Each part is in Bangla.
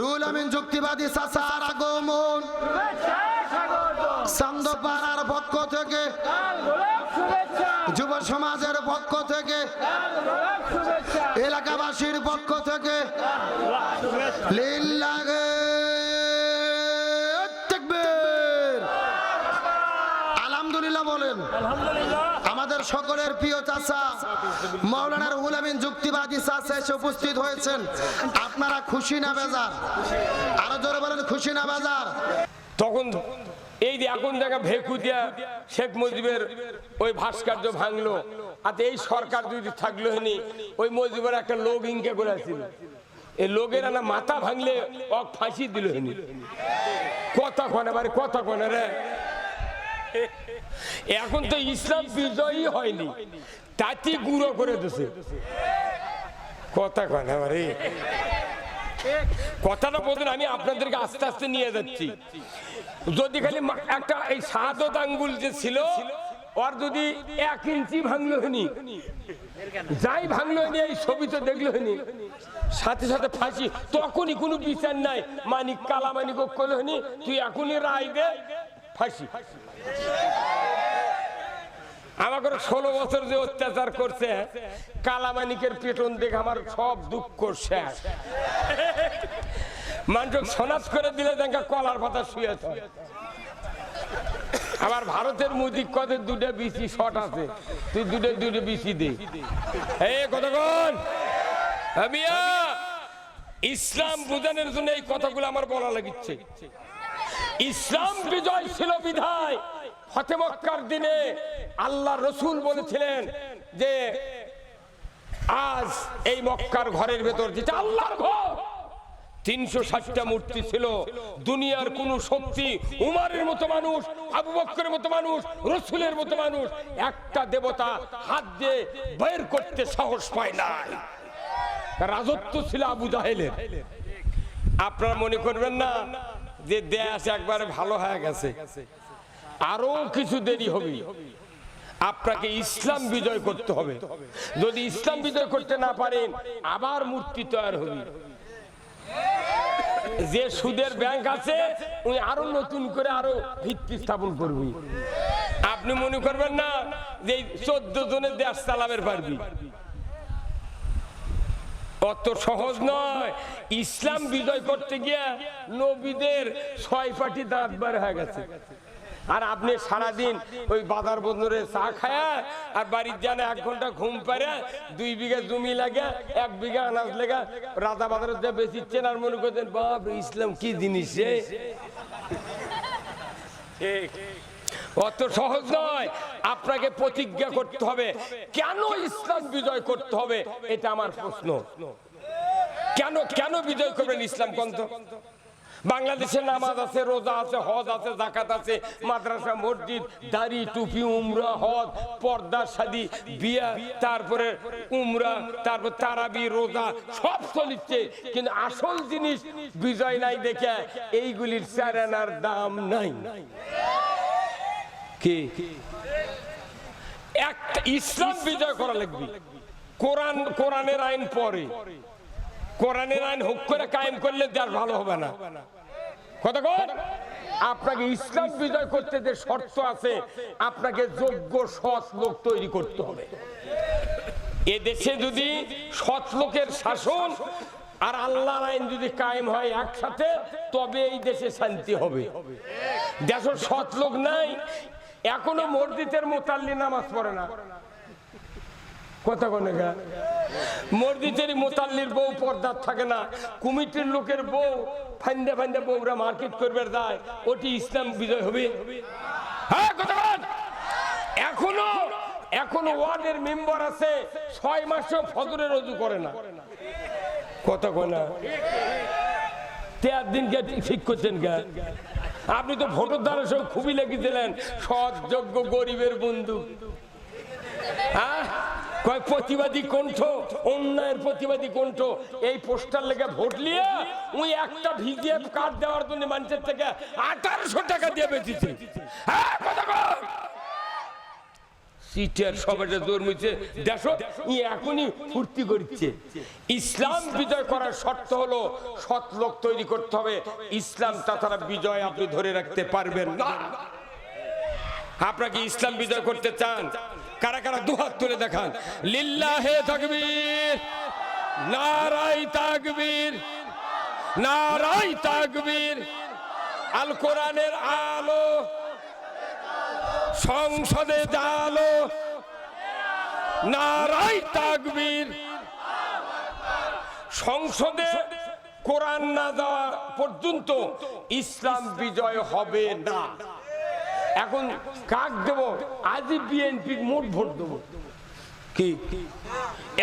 রুল আমিন যুক্তিবাদী সাসার আগমন। চান্দপাড়ার পক্ষ থেকে, যুব সমাজের পক্ষ থেকে, এলাকাবাসীর পক্ষ থেকে লিল্লাহে সকলের প্রিয় চাচা, মৌলানার হুলামিন যুক্তিবাদী চাচা এসে উপস্থিত হয়েছেন। আপনারা খুশি না বেজার? আরও জোরে বলেন, খুশি না বেজার? তখন এই যে এখন দেখা ভেকু দিয়া শেখ মুজিবের ওই ভাস্কর্য ভাঙলো, আর এই সরকার যদি থাকল হেনি ওই মুজিবের একটা লোক ইনকে করেছিল এই লোকের না মাথা ভাঙলে অক ফাঁসি দিল হেনি কথা কনে বারে কথা কনে রে। এখন তো ইসলাম বিজয়ী হয়নি। তাতে গুঁড়ো করে দিছে। কথা কনে বারে কথাটা বলতেন আমি আপনাদেরকে আস্তে আস্তে নিয়ে যাচ্ছি। যদি খালি একটা এই সাদত আঙ্গুল যে ছিল, ওর যদি এক ইঞ্চি ভাঙলো হয়নি, যাই ভাঙলো হয়নি, এই ছবি তো দেখল হয়নি, সাথে সাথে ফাঁসি, তখনই কোনো বিচার নাই। মানিক কালা মানিক করল হয়নি, তুই এখনই রায় দে, ফাঁসি। আমাকে ষোলো বছর যে অত্যাচার করছে, কালামানিকের পেটন দেখে আমার সব দুঃখ শেষ। মানুষ সনাজ করে দিলে দেখা কলার পাতা শুয়েছে আবার ভারতের মোদি কদের দুটো বিসি শট আছে। তুই দুটো দুটো বিসি দে। কতক্ষণ? ইসলাম বুঝানোর জন্য এই কথাগুলো আমার বলা লাগিচ্ছে ইসলাম বিজয় ছিল বিধায়। ফতে মক্কার দিনে আল্লাহ রসুল বলেছিলেন যে, আজ এই মক্কার ঘরের ভেতর যেটা আল্লাহর ঘর, তিনশো ষাটটা মূর্তি ছিল। দুনিয়ার কোন শক্তি উমারের মতো মানুষ আবু বক্করের মতো মানুষ, রসুলের মতো মানুষ, একটা দেবতা হাত দিয়ে বের করতে সাহস পায় না রাজত্ব ছিল আবু জাহেলের। আপনারা মনে করবেন না যে দেশ একবারে ভালো হয়ে গেছে। আরও কিছু দেরি হবে। আপনাকে ইসলাম বিজয় করতে হবে। যদি ইসলাম বিজয় করতে না পারেন, আবার মূর্তি তৈরি হবে। যে সুদের ব্যাংক আছে, উনি আরও নতুন করে আরও ভিত্তি স্থাপন করবি। আপনি মনে করবেন না যে চোদ্দ জনের দেশ চালাবের পারবি। অত সহজ নয়। ইসলাম বিজয় করতে গিয়ে নবীদের ছয় পাটি দাঁত বার হয়ে গেছে। আর আপনি সারাদিন ওই বাজার বন্দরে চা খায়া আর বাড়ির জানে এক ঘণ্টা ঘুম পারে দুই বিঘা জমি লাগে এক বিঘা আনাজ লেগা রাজা বাজারের যে বেশিচ্ছেন আর মনে করছেন বাপ ইসলাম কি জিনিস রে? অত সহজ নয়। আপনাকে প্রতিজ্ঞা করতে হবে। কেন ইসলাম বিজয় করতে হবে? এটা আমার প্রশ্ন। কেন কেন বিজয় করবেন ইসলাম গ্রন্থ? বাংলাদেশে নামাজ আছে, রোজা আছে, হজ আছে জাকাত আছে, মাদ্রাসা, মসজিদ, দাড়ি, টুপি, উমরা, হজ, পর্দা, শাদি, বিয়া, তারপরে উমরা, তারপর তারাবি, রোজা, সব চলিচ্ছে। কিন্তু আসল জিনিস বিজয় নাই দেখে এইগুলির চারানার দাম নাই। কি? একটা ইসলাম বিজয় করা লাগবে। কোরআন, কোরআনের আইন পরে। কোরআনের আইন হুক করে কায়েম করলে দেশ ভালো হবে না। কতক্ষণ আপনাকে ইসলাম বিজয় করতে যে শর্ত আছে, আপনাকে যোগ্য সৎ লোক তৈরি করতে হবে। এ দেশে যদি সৎ লোকের শাসন আর আল্লাহর আইন যদি কায়েম হয় একসাথে, তবে এই দেশে শান্তি হবে। দেশের সৎ লোক নাই, এখনও মসজিদের মোতাল্লি নামাজ পড়ে না। কথা কোনে? গা মসজিদের মোতাল্লির বউ পর্দার থাকে না। কমিটির লোকের বউ ফান্দে ফান্দে বউরা মার্কেট করবে ওটি ইসলাম বিজয় হবে। হ্যাঁ কথা এখনও এখনও ওয়ার্ডের মেম্বার আছে, ছয় মাসেও ফজরে রজু করে না। না। তেয়ার দিনকে ঠিক করছেন আপনি তো ভোটের দ্বারা সব খুবই লেগেছিলেন। সৎ, যোগ্য, গরিবের বন্ধু। হ্যাঁ? কয় প্রতিবাদী কণ্ঠ অন্যায়ের প্রতিবাদী কণ্ঠ এই পোস্টার লেগে ভোট নিয়ে ওই একটা ভিজিএফ কার্ড দেওয়ার জন্য মানুষের থেকে আঠারোশো টাকা দিয়ে বেঁচেছে। হ্যাঁ, কথা সিটের সবাই জন্মেছে দেখো ই এখনই ফুর্তি করছে ইসলাম বিজয় করার শর্ত হলো সৎ লোক তৈরি করতে হবে। ইসলাম তাছাড়া বিজয় আপনি ধরে রাখতে পারবেন না। আপনাকে ইসলাম বিজয় করতে চান? কারা কারা দুহাত তুলে দেখান। লিল্লাহে তাকবীর নারাই তাকবীর নারাই তাকবীর আল কোরআনের আলো, সংসদে আলো নারাই তাকবীর, সংসদে কোরআন না দেওয়া পর্যন্ত ইসলাম বিজয় হবে না। এখন কাক দেব? আজই বিএনপি মোট ভোট দেবো। কি?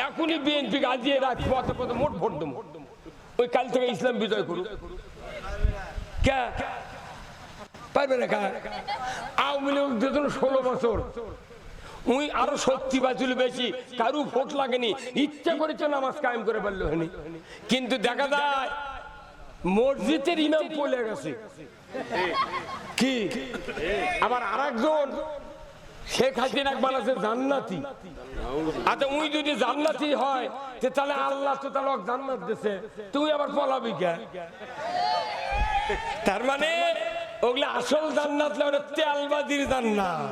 এখনই বিএনপি আজিয়ে রাত পথে পথে মোট ভোট দেবো। ওই কাল থেকে ইসলাম বিজয় করুক। কে? পারবে না কা? আওয়ামী লীগ দিয়েছিল ষোলো বছর। উই আরও শক্তি বাঁচল বেশি। কারু ভোট লাগেনি। ইচ্ছা করেছে নামাজ কায়েম করে পারল কিন্তু দেখা যায়, মসজিদের ইমাম পড়ে গেছে। কি? আবার আরেকজন, শেখ হাসিনা একবার আছে জান্নাতি। আচ্ছা উই যদি জান্নাতি হয় তাহলে আল্লাহ তো তাহলে জান্নাত দিছে তুই আবার পলাবি কে? তার মানে ওগুলা আসল জান্নাত না ওটা তেলবাজির জান্নাত।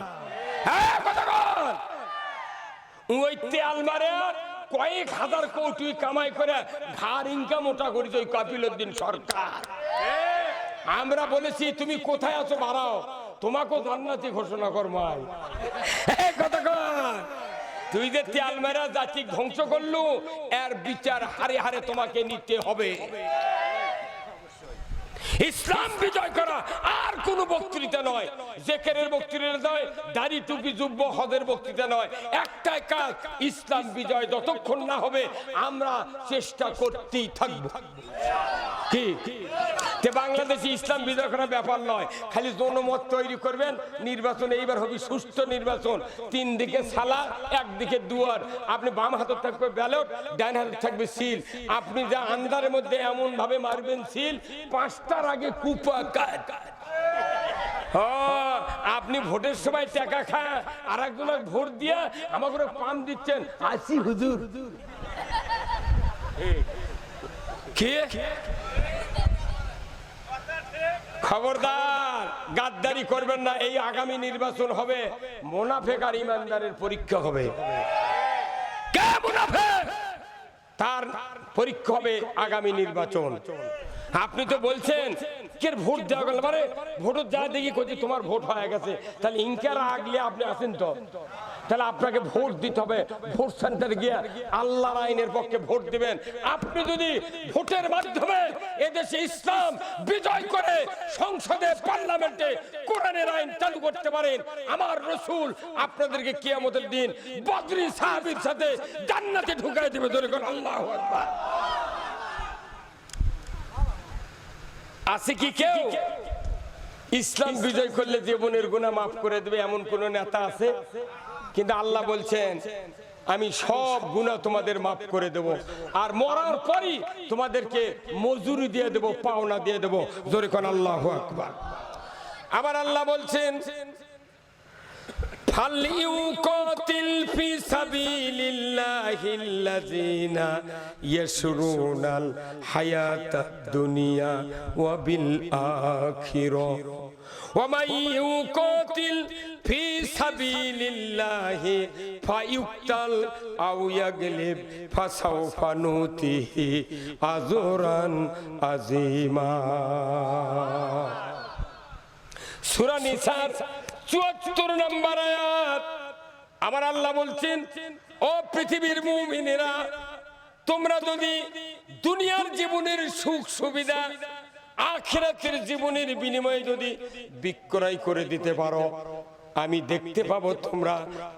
হ্যাঁ কথা কর ওই তেল মারে কয়েক হাজার কোটি কামাই করে ঘাড় ইনকাম ওটা করেছে ওই কপিল উদ্দিন সরকার। আমরা বলেছি, তুমি কোথায় আছো? বাড়াও। তোমাকেও জান্নাতি ঘোষণা কর মাই এই তুই যে তেল মেরা জাতি ধ্বংস করলু, এর বিচার হারে হারে তোমাকে নিতে হবে। ইসলাম বিজয় করা আর কোন বক্তৃতা নয়। জেকেরের বক্তৃতা নয়, দাড়ি টুপি যুব্য হদের বক্তৃতা নয়। একটাই কাজ, ইসলাম বিজয় যতক্ষণ না হবে, আমরা চেষ্টা করতেই থাকব। কি? যে বাংলাদেশে ইসলাম বিজয় করার ব্যাপার নয় খালি জনমত তৈরি করবেন নির্বাচন এইবার হবে সুস্থ নির্বাচন। তিন দিকে সালা একদিকে দুয়ার। আপনি বাম হাতে থাকবে ব্যালট ডান হাতে থাকবে সিল। আপনি যা আন্দারের মধ্যে এমন ভাবে মারবেন সিল পাঁচটার আগে কুপা কাট ও, আপনি ভোটের সময় টাকা খান আর একজনের ভোট দিয়ে আমাকে পাম দিচ্ছেন। আসি হুজুর। কে? খবরদার গাদ্দারি করবেন না এই আগামী নির্বাচন হবে। মোনাফেক আর ইমানদারের পরীক্ষা হবে। কে মুনাফেক? তার পরীক্ষা হবে আগামী নির্বাচন। আপনি তো বলছেন কে ভোট দেওয়া গেল মানে ভোট যা দেখি করছি তোমার ভোট হয়ে গেছে। তাহলে ইনকার আগলে আপনি আছেন তো। তাহলে আপনাকে ভোট দিতে হবে। ভোট সেন্টারে গিয়ে আল্লাহর আইনের পক্ষে ভোট দিবেন। আপনি যদি ভোটের মাধ্যমে এদেশে ইসলাম বিজয় করে সংসদে, পার্লামেন্টে কোরআনের আইন চালু করতে পারেন, আমার রসুল আপনাদেরকে কিয়ামতের দিন বদরি সাহাবীর সাথে জান্নাতে ঢুকাই দেবে ধরে আল্লাহ আছে কি কেউ? ইসলাম বিজয় করলে জীবনের গুণা মাফ করে দেবে, এমন কোন নেতা আছে? কিন্তু আল্লাহ বলছেন আমি সব গুণা তোমাদের মাফ করে দেব আর মরার পরই তোমাদেরকে মজুরি দিয়ে দেব পাওনা দিয়ে দেব জোরে কোন আল্লাহ আকবার আবার আল্লাহ বলছেন فليقاتل في سبيل الله الذين يشرون الحياة الدنيا وبالآخرة ومن يقاتل في সাবিলিল্লাহি ফায়ুকতাল আও ইয়াগলিব ফাসাউফা নুতিহি আজরান আজিমা। সূরা নিসার 74 নম্বর আয়াত। আমার আল্লাহ বলছেন, ও পৃথিবীর মুমিনেরা, তোমরা যদি দুনিয়ার জীবনের সুখ সুবিধা, আখেরাতের জীবনের বিনিময়ে যদি বিক্রয় করে দিতে পারো আমি দেখতে পাবো তোমরা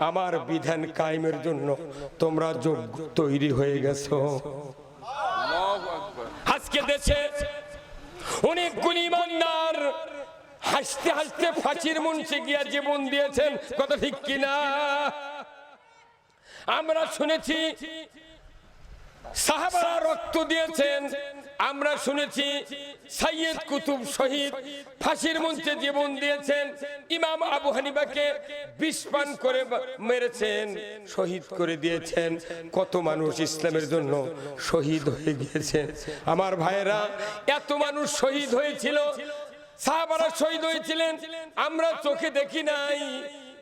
আমার বিধান কায়েমের জন্য। তোমরা যোগ্য তৈরি হয়ে গেছো। আজকে দেশে অনেকগুলি ইমানদার হাসতে হাসতে ফাঁসির মঞ্চে গিয়া জীবন দিয়েছেন। কত ঠিক কিনা? আমরা শুনেছি সাহাবারা রক্ত দিয়েছেন। আমরা শুনেছি সাইয়েদ কুতুব শহীদ ফাঁসির মঞ্চে জীবন দিয়েছেন। ইমাম আবু হানিফাকে বিষ করে মেরেছেন, শহীদ করে দিয়েছেন। কত মানুষ ইসলামের জন্য শহীদ হয়ে গিয়েছেন। আমার ভাইয়েরা, এত মানুষ শহীদ হয়েছিল, সাহাবারা শহীদ হয়েছিলেন। আমরা চোখে দেখি নাই,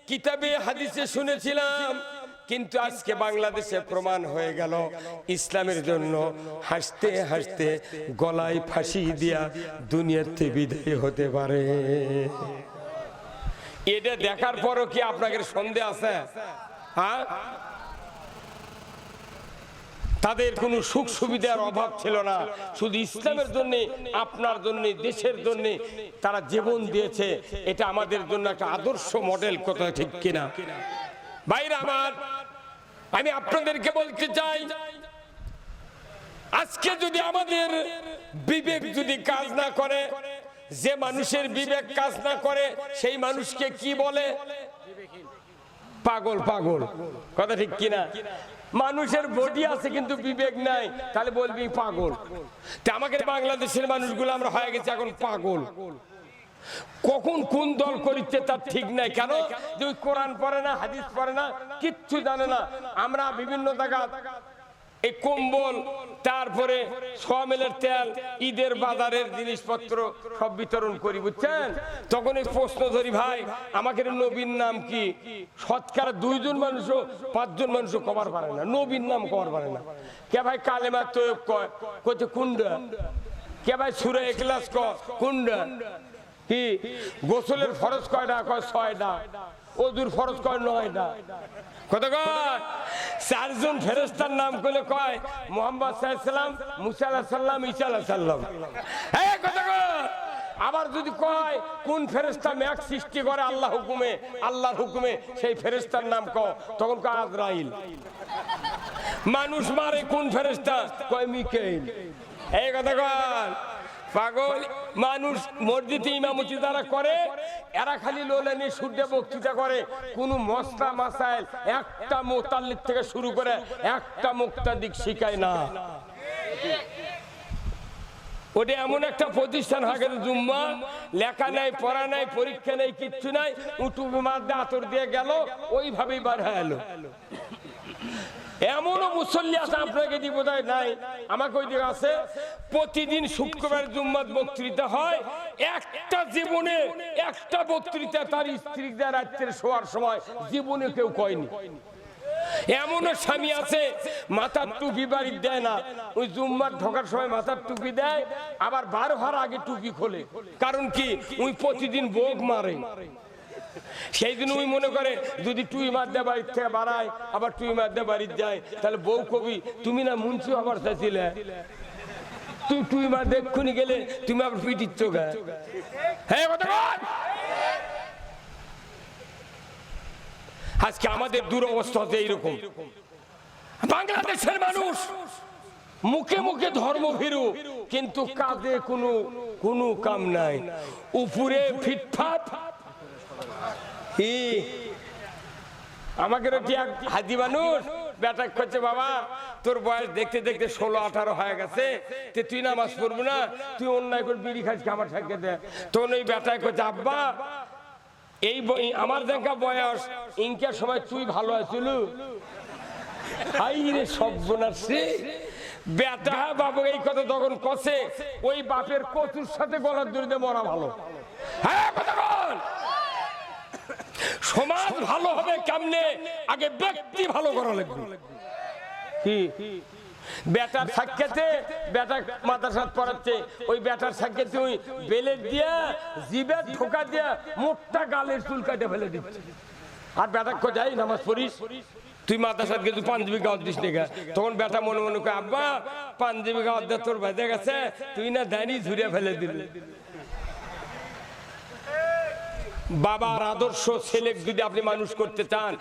কিতাবে, হাদিসে শুনেছিলাম কিন্তু আজকে বাংলাদেশে প্রমাণ হয়ে গেল ইসলামের জন্য হাসতে হাসতে গলায় ফাঁসি দিয়া দুনিয়াতে বিদায় হতে পারে। এটা দেখার পরও কি আপনাদের সন্দেহ আছে? হ্যাঁ? তাদের কোনো সুখ সুবিধার অভাব ছিল না। শুধু ইসলামের জন্য আপনার জন্য দেশের জন্য তারা জীবন দিয়েছে। এটা আমাদের জন্য একটা আদর্শ মডেল কথা ঠিক কিনা। বাইরে আমার আমি আপনাদেরকে বলতে চাই, আজকে যদি আমাদের বিবেক যদি কাজ না করে, যে মানুষের বিবেক কাজ না করে, সেই মানুষকে কি বলে? পাগল পাগল। কথা ঠিক কিনা? মানুষের বডি আছে কিন্তু বিবেক নাই, তাহলে বলবি পাগল। তা আমাকে বাংলাদেশের মানুষগুলো আমরা হয়ে গেছে এখন পাগল। কখন কোন দল করিচ্ছে তার ঠিক নাই? কেন? যে কোরআন পড়ে না হাদিস পড়ে না কিচ্ছু জানে না। আমরা বিভিন্ন জায়গা এই কম্বল তারপরে সোয়ামেলের তেল ঈদের বাজারের জিনিসপত্র সব বিতরণ করি বুঝছেন? তখন এই প্রশ্ন ধরি ভাই আমাকে নবীর নাম কি? শতকরা দুইজন মানুষও পাঁচজন মানুষও কভার পারে না। নবীর নাম কভার পারে না। কে ভাই কালেমা তো কয়? কইতে কুন্ডা। কে ভাই সুরে এক্লাস ক কুন্ডা। কি? গোসলের ফরজ কয়টা কয় ছয়টা ওদুর ফরজ কয় নয়টা কত কয়? চারজন ফেরেস্তার নাম করলে কয়, মোহাম্মদ সাল্লাম, মুসা আলাহ সাল্লাম ঈসা আলাহ সাল্লাম এই কত কয়? আবার যদি কয়, কোন ফেরেস্তা ম্যাক সৃষ্টি করে আল্লাহ হুকুমে, আল্লাহর হুকুমে, সেই ফেরেস্তার নাম ক তখন কয় আজরাইল। মানুষ মারে কোন ফেরেস্তা কয় মিকেইল। এই কথা কয়? পাগল মানুষ মসজিদে ইমামতি যারা করে, এরা খালি লোলানি সূর্য বক্তৃতা করে। কোন মশলা মাসাইল একটা মোতাল্লিক থেকে শুরু করে একটা মুক্তাদিক শিখায় না। ওটা এমন একটা প্রতিষ্ঠান হয়ে গেছে জুম্মা, লেখা নাই, পড়া নাই, পরীক্ষা নাই, কিচ্ছু নাই উটুবি মারতে আতর দিয়ে গেল, ওইভাবেই বার হয়ে এমনও মুসল্লি আছে আপনাকে দিব নাই। আমাকে ওই দিকে আছে। প্রতিদিন শুক্রবার জুম্মাত বক্তৃতা হয়। একটা জীবনে একটা বক্তৃতা তার স্ত্রী দেয় রাত্রে শোয়ার সময় জীবনে কেউ কয়নি। এমনও স্বামী আছে মাথার টুপি বাড়ি দেয় না। ওই জুম্মার ঢোকার সময় মাথার টুপি দেয় আবার বার হওয়ার আগে টুপি খোলে। কারণ কি? ওই প্রতিদিন বোগ মারে। সেই দিন ওই মনে করে, যদি টুই মারদে বাড়ির থেকে বাড়ায়, আবার টুই মারদে বাড়ির যায়, তাহলে বউ কবি, তুমি না মুন্সি আবার চাইছিলে? তুই টুই মার দেখুনি গেলে, তুমি আবার পিটিচ্ছ গা। হ্যাঁ কথা আজকে আমাদের দুরবস্থা হচ্ছে এইরকম। বাংলাদেশের মানুষ মুখে মুখে ধর্ম ভীরু কিন্তু কাজে কোনো কোনো কাম নাই। উপরে ফিটফাট আমাকে হাজি মানুষ। বেটা করছে বাবা, তোর বয়স দেখতে দেখতে ষোলো, আঠারো হয়ে গেছে। তুই নামাজ পড়ব না? তুই অন্যায় করে বিড়ি খাচ্ছি আমার ঠাকে দে। তখন ওই বেটায় করছে আব্বা, এই আমার দেখা বয়স ইনকার সময় তুই ভালো আছিল? ওই বাপের কচুর সাথে গলার দড়িতে মরা ভালো। হ্যাঁ কথা বল। সমাজ ভালো হবে কেমনে? আগে ব্যক্তি ভালো করা লাগবে। কি? বেটার সাক্ষাতে, বেটা মাদ্রাসাত পড়াচ্ছে, ওই বেটার সাক্ষাতে ওই বেলে দিয়া, জিবে ঢোকা দিয়া মোটটা গালের চুল কাটে ফেলে দিচ্ছে। আর বেটা কো যাই নামাজ পড়িস, তুই মাদ্রাসাত গেছিস পাঞ্জাবি গাওয়ার দিস নিগা তখন বেটা মনে মনে কয়, আব্বা, পাঞ্জাবি গাওয়ার তোর বেঁধে গেছে, তুই না দেনি ঝুরিয়ে ফেলে দিলি। বাবার আদর্শ ছেলে যদি আপনি মানুষ করতে চান,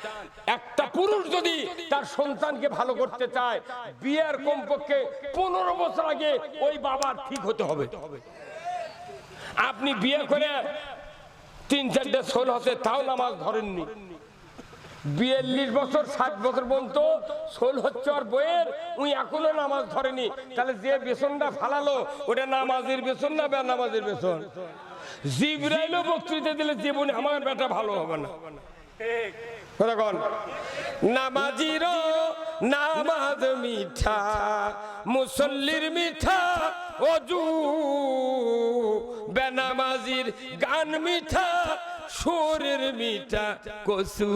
একটা পুরুষ যদি তার সন্তানকে ভালো করতে চায়, বিয়ের কমপক্ষে পনেরো বছর আগে ওই বাবার ঠিক হতে হবে। আপনি বিয়ে করে তিন চারটে ষোল হতে তাও নামাজ ধরেননি। বিয়াল্লিশ বছর, ষাট বছর পর্যন্ত সোল হচ্ছে আর বইয়ের উই এখনও নামাজ ধরেনি তাহলে যে বেসনটা ফালালো, ওটা নামাজের বেসন না নামাজের বেসন? জিব্রাইলও বক্তৃতা দিলে জীবনে আমার বেটা ভালো হবে না। নামাজির নামাজ মিঠা মুসল্লির মিঠা অজু বেনামাজির গান মিঠা সুরের মিঠা কসু।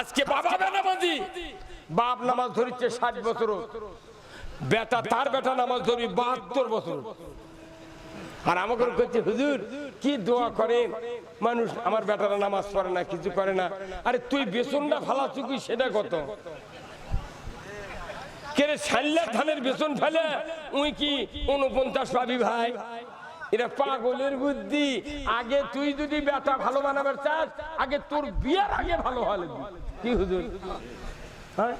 আজকে বাবা বেনামাজি। বাপ নামাজ ধরিচ্ছে ষাট বছর। বেটা তার বেটা নামাজ ধরি বাহাত্তর বছর। আর আমাকে করছে হুজুর, কি দোয়া করেন মানুষ আমার বেটারা নামাজ পড়ে না, কিছু করে না। আরে তুই বেসনটা ফালা চুকি সেটা কত? কেরে সাল্লা ধানের বেসন ফেলে? উই কি উনপঞ্চাশ পাবি ভাই? এটা পাগলের বুদ্ধি। আগে তুই যদি বেটা ভালো বানাবার চাস, আগে তোর বিয়ার আগে ভালো হলে কি হুজুর? হ্যাঁ?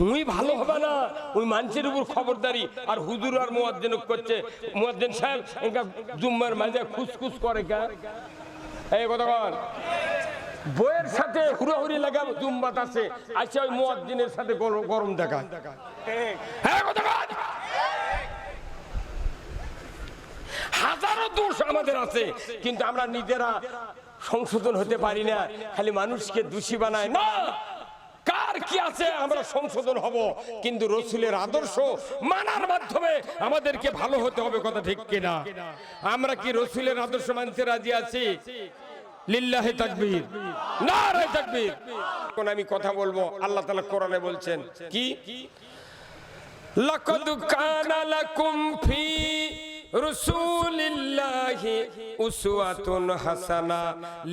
উই ভালো হবে না। ওই মানুষের উপর খবরদারি। আর হুজুর আর মুয়াজ্জিন করছে। মুয়াজ্জিন সাহেব একা জুম্মার মাঝে খুসখুস করে কা এই কথা বইয়ের সাথে হুড়াহুড়ি লাগা জুম্মাত আছে। আচ্ছা ওই মুয়াজ্জিনের সাথে গরম দেখা হ্যাঁ কথা হাজারো দোষ আমাদের আছে। কিন্তু আমরা নিজেরা সংশোধন হতে পারি না। খালি মানুষকে দোষী বানায়। না! কার কি আছে? আমরা সংশোধন হব। কিন্তু রসুলের আদর্শ মানার মাধ্যমে আমাদেরকে ভালো হতে হবে কথা ঠিক কিনা? আমরা কি রসুলের আদর্শ মানতে রাজি আছি? লিল্লাহে তাকবীর। নারায়ে তাকবীর। এখন আমি কথা বলব, আল্লাহ তাআলা কোরআনে বলছেন, কি? লাকাদ কানা লাকুম ফি রসুলিল্লাহি উসওয়াতুন হাসানা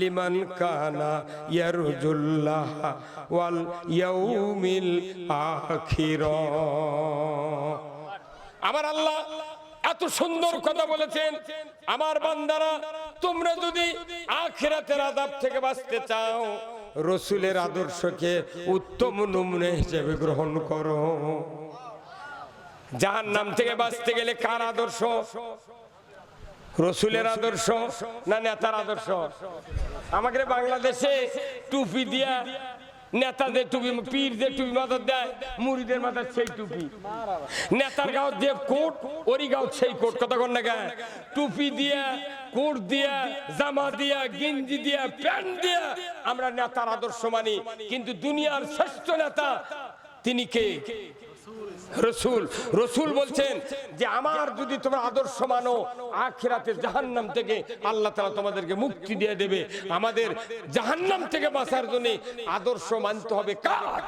লিমান কানা ইয়ারজুল্লাহ ওয়াল ইয়াউমিল আখির। আমার আল্লাহ এত সুন্দর কথা বলেছেন। আমার বান্দারা, তোমরা যদি আখিরাতের আদাব থেকে বাঁচতে চাও, রসুলের আদর্শকে উত্তম নমুনে হিসেবে গ্রহণ করো। যার নাম থেকে বাঁচতে গেলে কার আদর্শ? রসুলের আদর্শ না নেতার আদর্শ? আমাকে বাংলাদেশে টুপি দিয়া নেতাদের টুপি, পীরদের টুপি মাথা দেয়, মুড়িদের মাথার সেই টুপি। নেতার গাও যে কোট ওরি গাও সেই কোট। কথা কন না টুপি দিয়া, কোট দিয়া, জামা দিয়া, গেঞ্জি দিয়া, প্যান্ট দিয়া আমরা নেতার আদর্শ মানি। কিন্তু দুনিয়ার শ্রেষ্ঠ নেতা তিনি কে? রসুল রসুল বলছেন যে আমার যদি তোমরা আদর্শ মানো আখিরাতে জাহান্নাম থেকে আল্লাহ তালা তোমাদেরকে মুক্তি দিয়ে দেবে। আমাদের জাহান্নাম থেকে বাঁচার জন্য আদর্শ মানতে হবে কার?